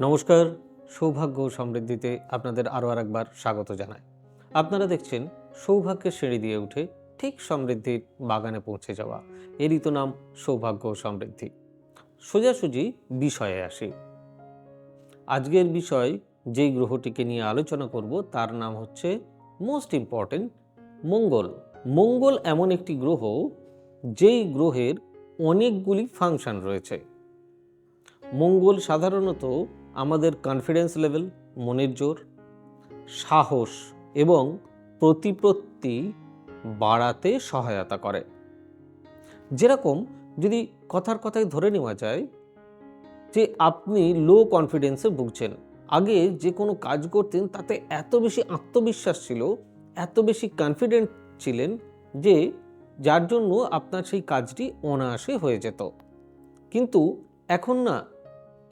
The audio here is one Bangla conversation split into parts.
নমস্কার, সৌভাগ্য সমৃদ্ধিতে আপনাদের আরও আরেকবার স্বাগত জানাই। আপনারা দেখছেন সৌভাগ্যের সিঁড়ি দিয়ে উঠে ঠিক সমৃদ্ধির বাগানে পৌঁছে যাওয়া। এরই তো নাম সৌভাগ্য সমৃদ্ধি। সোজাসুজি বিষয়ে আসি। আজকের বিষয় যেই গ্রহটিকে নিয়ে আলোচনা করব, তার নাম হচ্ছে মোস্ট ইম্পর্টেন্ট মঙ্গল। মঙ্গল এমন একটি গ্রহ, যেই গ্রহের অনেকগুলি ফাংশন রয়েছে। মঙ্গল সাধারণত আমাদের কনফিডেন্স লেভেল মনের জোর, সাহস এবং প্রতিপত্তি বাড়াতে সহায়তা করে। যেরকম যদি কথার কথায় ধরে নেওয়া যায় যে আপনি লো কনফিডেন্সে ভুগছেন, আগে যে কোনো কাজ করতেন তাতে এত বেশি আত্মবিশ্বাস ছিল, এত বেশি কনফিডেন্ট ছিলেন যে যার জন্য আপনার সেই কাজটি অনায়াসে হয়ে যেত। কিন্তু এখন না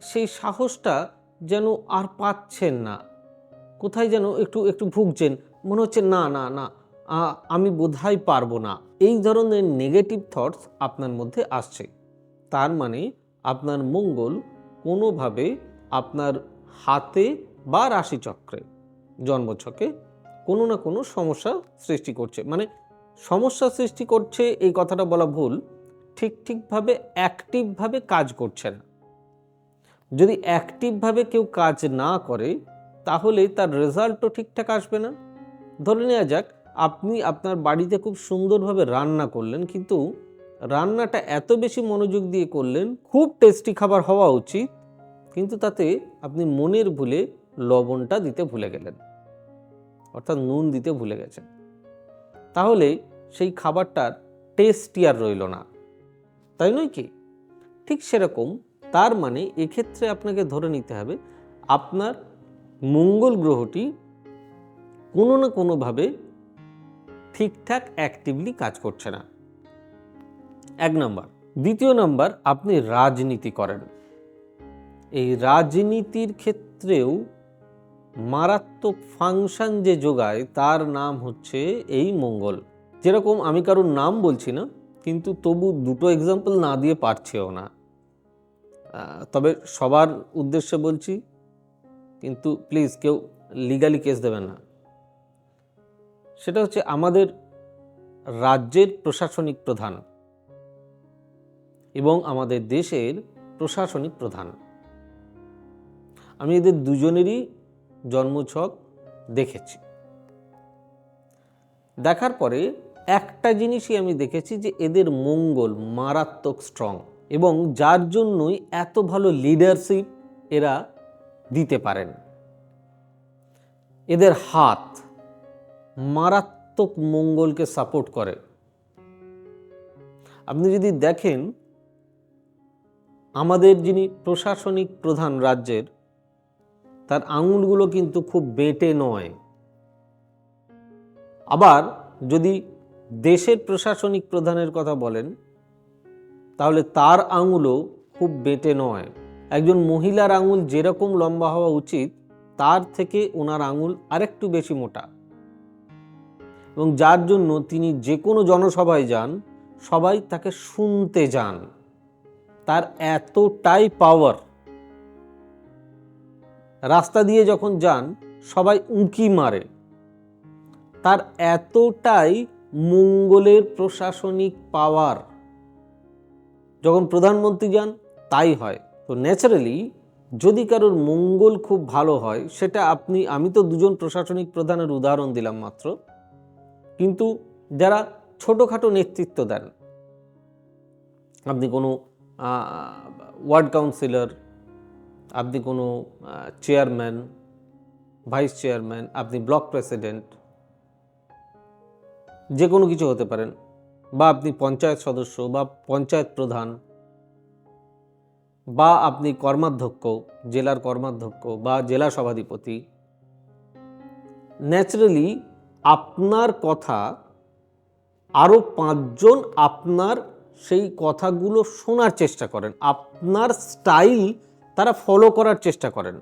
সেই সাহসটা যেন আর পাচ্ছেন না। কোথায় যেন একটু একটু ভুগছেন। মনে হচ্ছে, না না না আমি বোধহয় পারব না। এই ধরনের নেগেটিভ থটস আপনার মধ্যে আসছে। তার মানে আপনার মঙ্গল কোনোভাবে আপনার হাতে বা রাশিচক্রে জন্মছকে কোনো না কোনো সমস্যা সৃষ্টি করছে। মানে সমস্যা সৃষ্টি করছে, এই কথাটা বলা ভুল। ঠিক ঠিকভাবে অ্যাক্টিভভাবে কাজ করছে না। যদি অ্যাক্টিভভাবে কেউ কাজ না করে, তাহলে তার রেজাল্টও ঠিকঠাক আসবে না। ধরে নেওয়া যাক, আপনি আপনার বাড়িতে খুব সুন্দরভাবে রান্না করলেন, কিন্তু রান্নাটা এত বেশি মনোযোগ দিয়ে করলেন, খুব টেস্টি খাবার হওয়া উচিত, কিন্তু তাতে আপনি মনের ভুলে লবণটা দিতে ভুলে গেলেন। অর্থাৎ নুন দিতে ভুলে গেছেন। তাহলে সেই খাবারটার টেস্টি আর রইল না। তাই নয় কি? ঠিক সেরকম তার মানে এক্ষেত্রে আপনাকে ধরে নিতে হবে, আপনার মঙ্গল গ্রহটি কোনো না কোনোভাবে ঠিকঠাক অ্যাক্টিভলি কাজ করছে না। এক নম্বর। দ্বিতীয় নাম্বার, আপনি রাজনীতি করেন। এই রাজনীতির ক্ষেত্রেও মারাত্মক ফাংশন যে যোগায়, তার নাম হচ্ছে এই মঙ্গল। যেরকম আমি কারোর নাম বলছি না, কিন্তু তবু দুটো এক্সাম্পল না দিয়ে পারছেও না। তবে সবার উদ্দেশ্যে বলছি, কিন্তু প্লিজ কেউ লিগালি কেস দেবেন না। সেটা হচ্ছে আমাদের রাজ্যের প্রশাসনিক প্রধান এবং আমাদের দেশের প্রশাসনিক প্রধান। আমি এদের দুজনেরই জন্মছক দেখেছি। দেখার পরে একটা জিনিসই আমি দেখেছি যে এদের মঙ্গল মারাত্মক স্ট্রং এবং যার জন্যই এত ভালো লিডারশিপ এরা দিতে পারেন। এদের হাত মারাত্মক মঙ্গলকে সাপোর্ট করে। আপনি যদি দেখেন, আমাদের যিনি প্রশাসনিক প্রধান রাজ্যের, তার আঙুলগুলো কিন্তু খুব বেটে নয়। আবার যদি দেশের প্রশাসনিক প্রধানের কথা বলেন তাহলে তার আঙুলও খুব বেটে নয়। একজন মহিলার আঙুল যেরকম লম্বা হওয়া উচিত, তার থেকে ওনার আঙুল আরেকটু বেশি মোটা। এবং যার জন্য তিনি যে কোনো জনসভায় যান, সবাই তাকে শুনতে যান। তার এতটাই পাওয়ার রাস্তা দিয়ে যখন যান, সবাই উঁকি মারে। তার এতটাই মঙ্গলের প্রশাসনিক পাওয়ার যখন প্রধানমন্ত্রী যান, তাই হয়। তো ন্যাচারালি যদি কারোর মঙ্গল খুব ভালো হয়, সেটা আপনি, আমি তো দুজন প্রশাসনিক প্রধানের উদাহরণ দিলাম মাত্র। কিন্তু যারা ছোটোখাটো নেতৃত্ব দেন, আপনি কোনো ওয়ার্ড কাউন্সিলর, আপনি কোনো চেয়ারম্যান, ভাইস চেয়ারম্যান, আপনি ব্লক প্রেসিডেন্ট, যে কোনো কিছু হতে পারেন। বা আপনি পঞ্চায়েত সদস্য বা পঞ্চায়েত প্রধান বা আপনি কর্মাধ্যক্ষ, জেলার কর্মাধ্যক্ষ বা জেলা সভাধিপতি ন্যাচারালি আপনার কথা আরও পাঁচজন আপনার সেই কথাগুলো শোনার চেষ্টা করেন। আপনার স্টাইল তারা ফলো করার চেষ্টা করেন।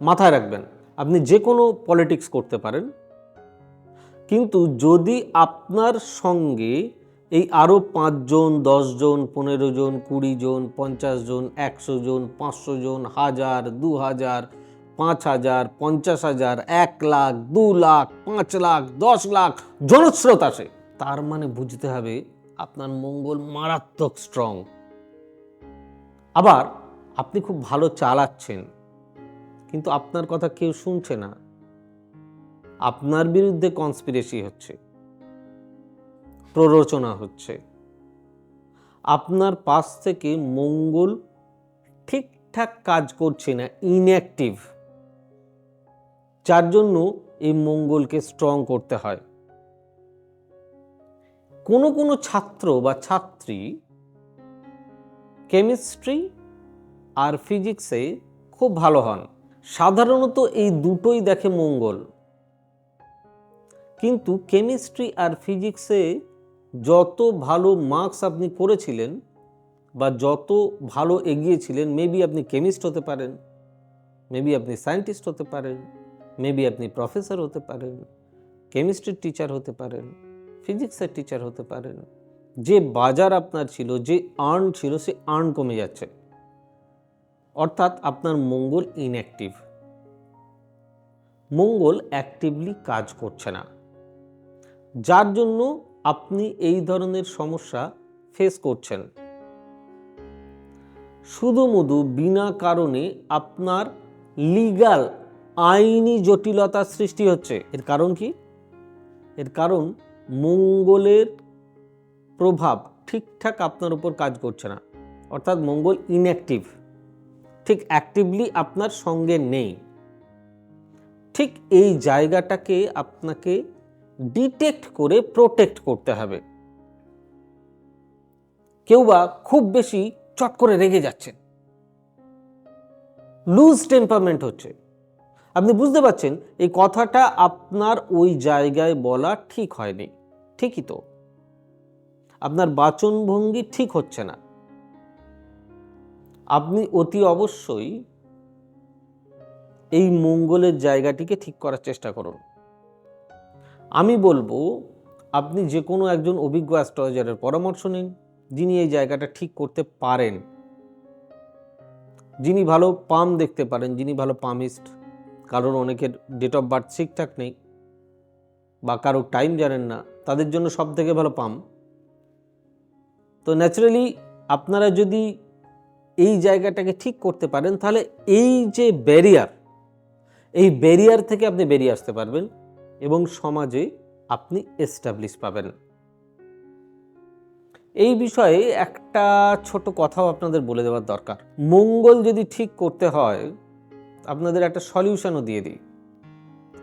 মাথায় রাখবেন, আপনি যে কোনো পলিটিক্স করতে পারেন। কিন্তু যদি আপনার সঙ্গে এই আরও পাঁচজন, দশজন পনেরো জন কুড়ি জন পঞ্চাশ জন একশো জন পাঁচশো জন হাজার দু হাজার পাঁচ হাজার পঞ্চাশ হাজার এক লাখ দু লাখ পাঁচ লাখ দশ লাখ জনস্রোত আসে। তার মানে বুঝতে হবে আপনার মঙ্গল মারাত্মক স্ট্রং আবার আপনি খুব ভালো চালাচ্ছেন, কিন্তু আপনার কথা কেউ শুনছে না। আপনার বিরুদ্ধে কনস্পিরেসি হচ্ছে, প্ররোচনা হচ্ছে, আপনার পাশ থেকে মঙ্গল ঠিকঠাক কাজ করছে না ইনঅ্যাক্টিভ যার জন্য এই মঙ্গলকে স্ট্রং করতে হয়। কোনো কোনো ছাত্র বা ছাত্রী কেমিস্ট্রি আর ফিজিক্সে খুব ভালো হন। সাধারণত এই দুটোই দেখে মঙ্গল। কিন্তু কেমিস্ট্রি আর ফিজিক্সে যত ভালো মার্কস আপনি করেছিলেন বা যত ভালো এগিয়েছিলেন মেবি আপনি কেমিস্ট হতে পারেন মেবি আপনি সায়েন্টিস্ট হতে পারেন মেবি আপনি প্রফেসর হতে পারেন, কেমিস্ট্রির টিচার হতে পারেন, ফিজিক্সের টিচার হতে পারেন। যে বাজার আপনার ছিল, যে আর্ন ছিল, সে আর্ন কমে যাচ্ছে। অর্থাৎ আপনার মঙ্গল ইনঅ্যাক্টিভ মঙ্গল অ্যাক্টিভলি কাজ করছে না। যার জন্য আপনি এই ধরনের সমস্যা ফেস করছেন। শুধুমধু বিনা কারণে আপনার লিগাল আইনি জটিলতার সৃষ্টি হচ্ছে। এর কারণ কি? এর কারণ মঙ্গলের প্রভাব ঠিকঠাক আপনার উপর কাজ করছে না। অর্থাৎ মঙ্গল ইনঅ্যাক্টিভ ঠিক অ্যাক্টিভলি আপনার সঙ্গে নেই। ঠিক এই জায়গাটাকে আপনাকে ডিটেক্ট করে প্রোটেক্ট করতে হবে। কেউ বা খুব বেশি চট করে রেগে যাচ্ছেন। লুজ টেম্পারমেন্ট হচ্ছে। আপনি বুঝতে পারছেন, এই কথাটা আপনার ওই জায়গায় বলা ঠিক হয়নি। ঠিকই তো। আপনার বাচনভঙ্গি ঠিক হচ্ছে না। আপনি অতি অবশ্যই এই মঙ্গলের জায়গাটিকে ঠিক করার চেষ্টা করুন। আমি বলব, আপনি যে কোনো একজন অভিজ্ঞ অ্যাস্ট্রোলজারের পরামর্শ নিন, যিনি এই জায়গাটা ঠিক করতে পারেন। যিনি ভালো পাম দেখতে পারেন, যিনি ভালো পামিস্ট, কারোর অনেকের ডেট অফ বার্থ ঠিকঠাক নেই, বা কারও টাইম জানেন না, তাদের জন্য সব থেকে ভালো পাম। তো ন্যাচারালি আপনারা যদি এই জায়গাটাকে ঠিক করতে পারেন, তাহলে এই যে ব্যারিয়ার এই ব্যারিয়ার থেকে আপনি বেরিয়ে আসতে পারবেন। এবং সমাজে আপনি এস্টাবলিশ পাবেন। এই বিষয়ে একটা ছোট কথাও আপনাদের বলে দেওয়ার দরকার। মঙ্গল যদি ঠিক করতে হয়, আপনাদের একটা সলিউশনও দিয়ে দিই।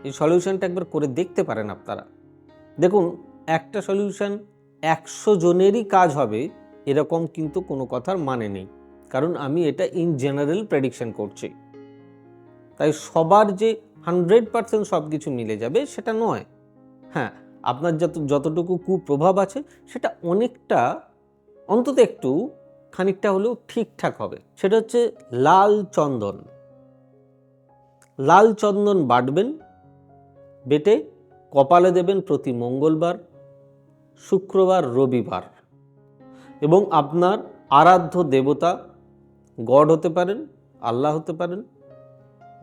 এই সলিউশনটা একবার করে দেখতে পারেন আপনারা। দেখুন, একটা সলিউশন একশো জনেরই কাজ হবে, এরকম কিন্তু কোনো কথার মানে নেই। কারণ আমি এটা ইন জেনারেল প্রেডিকশন করছি। তাই সবার যে হান্ড্রেড পার্সেন্ট সব কিছু মিলে যাবে, সেটা নয়। হ্যাঁ আপনার যত, যতটুকু কুপ্রভাব আছে, সেটা অনেকটা, অন্তত একটু খানিকটা হলেও ঠিকঠাক হবে। সেটা হচ্ছে লাল চন্দন। লাল চন্দন বাটবেন, বেটে কপালে দেবেন প্রতি মঙ্গলবার, শুক্রবার, রবিবার। এবং আপনার আরাধ্য দেবতা গড হতে পারেন, আল্লাহ হতে পারেন,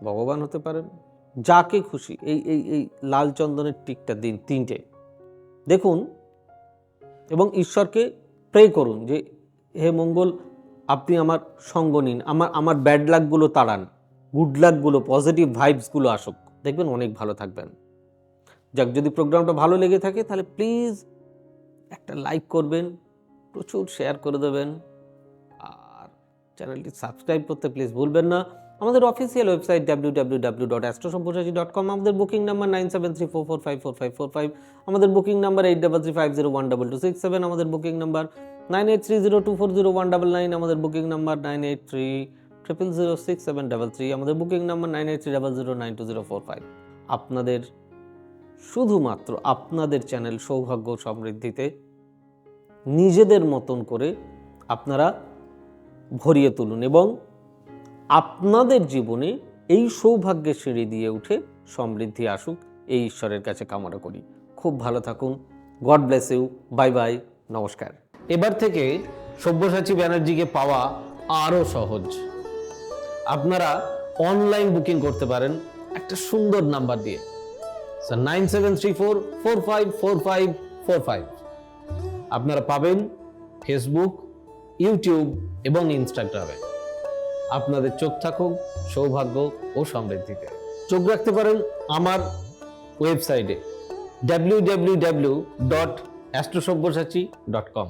ভগবান হতে পারেন। যাকে খুশি, এই এই এই লাল চন্দনের টিকটা দিন তিনটে। দেখুন এবং ঈশ্বরকে প্রে করুন যে, হে মঙ্গল, আপনি আমার সঙ্গ নিন। আমার আমার ব্যাড লাকগুলো তাড়ান। গুড লাকগুলো পজিটিভ ভাইবসগুলো আসুক। দেখবেন অনেক ভালো থাকবেন। যাক, যদি প্রোগ্রামটা ভালো লেগে থাকে, তাহলে প্লিজ একটা লাইক করবেন, প্রচুর শেয়ার করে দেবেন। আর চ্যানেলটি সাবস্ক্রাইব করতে প্লিজ ভুলবেন না। আমাদের official website W W W dot অ্যাস্ট্রোসম্পোসাজি dot com আমাদের booking number nine seven three four four five four five four five আমাদের booking number eight double three five zero one double two six seven আমাদের booking number nine eight three zero two four zero one double nine আমাদের booking number nine eight three triple zero six seven double three আমাদের booking number nine eight three double zero nine two zero four five আপনাদের শুধুমাত্র আপনাদের চ্যানেল সৌভাগ্য সমৃদ্ধিতে নিজেদের মতন করে আপনারা ভরিয়ে তুলুন এবং আপনাদের জীবনে এই সৌভাগ্যের সিঁড়ি দিয়ে উঠে সমৃদ্ধি আসুক, এই ঈশ্বরের কাছে কামনা করি। খুব ভালো থাকুন। God bless you bye bye নমস্কার। এবার থেকে সব্যসাচী ব্যানার্জিকে পাওয়া আরও সহজ। আপনারা অনলাইন বুকিং করতে পারেন একটা সুন্দর নাম্বার দিয়ে। Sir nine seven three four four five four five four five আপনারা পাবেন ফেসবুক ইউটিউব এবং ইনস্টাগ্রামে আপনাদের চোখ থাকুক, সৌভাগ্য ও সমৃদ্ধিতে। চোখ রাখতে পারেন আমার ওয়েবসাইটে ডাব্লিউ ডাব্লিউ ডাব্লিউ ডট অ্যাস্ট্রোসব্যসাচী ডট কম